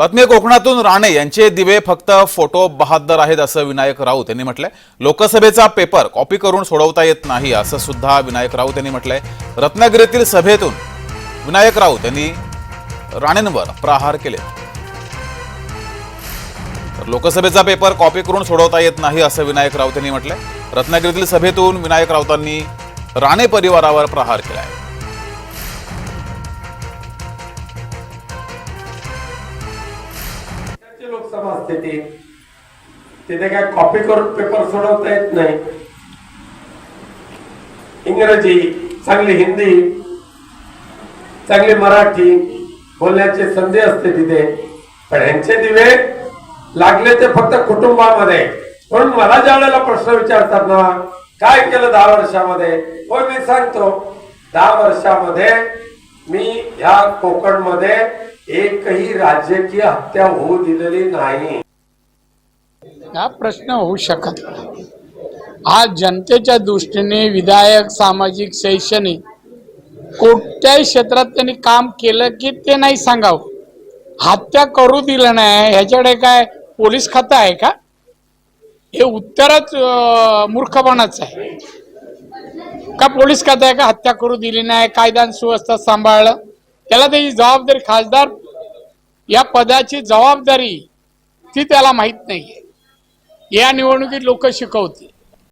बातमी कोकणातून राणे यांचे दिवे फक्त फोटो बहादर आहेत असं विनायक राऊत यांनी म्हटलंय. लोकसभेचा पेपर कॉपी करून सोडवता येत नाही असं सुद्धा विनायक राऊत यांनी म्हटलंय. रत्नागिरीतील सभेतून विनायक राऊत यांनी राणेंवर प्रहार केले तर लोकसभेचा पेपर कॉपी करून सोडवता येत नाही असं विनायक राऊत यांनी म्हटलंय. रत्नागिरीतील सभेतून विनायक राऊतांनी राणे परिवारावर प्रहार केलाय. लोकसभा असते ती. तिथे काय कॉपी करून पेपर सोडवता येत नाही. इंग्रजी चांगली हिंदी चांगली मराठी बोलण्याची संधी असते तिथे. पण ह्यांचे दिवे लागले ते फक्त कुटुंबामध्ये. म्हणून मला ज्या वेळेला प्रश्न विचारतात ना काय केलं दहा वर्षामध्ये? होय मी सांगतो. दहा वर्षामध्ये मी ह्या कोकणमध्ये एकही राजकीय हत्या होऊ दिलेली नाही. हा प्रश्न होऊ शकत नाही. आज जनतेच्या दृष्टीने विधायक सामाजिक शैक्षणिक कोणत्याही क्षेत्रात त्यांनी काम केलं की ते नाही सांगावं. हत्या करू दिलं नाही ह्याच्याकडे काय पोलीस खातं आहे का? हे उत्तरच मूर्खपणाच आहे. का पोलीस खातं आहे का? हत्या करू दिली नाही कायदा सुव्यवस्था सांभाळलं. त्याला त्याची जबाबदारी खासदार या पदाची जबाबदारी ती त्याला माहीत नाही या निवडणुकीत लोक शिकवतील.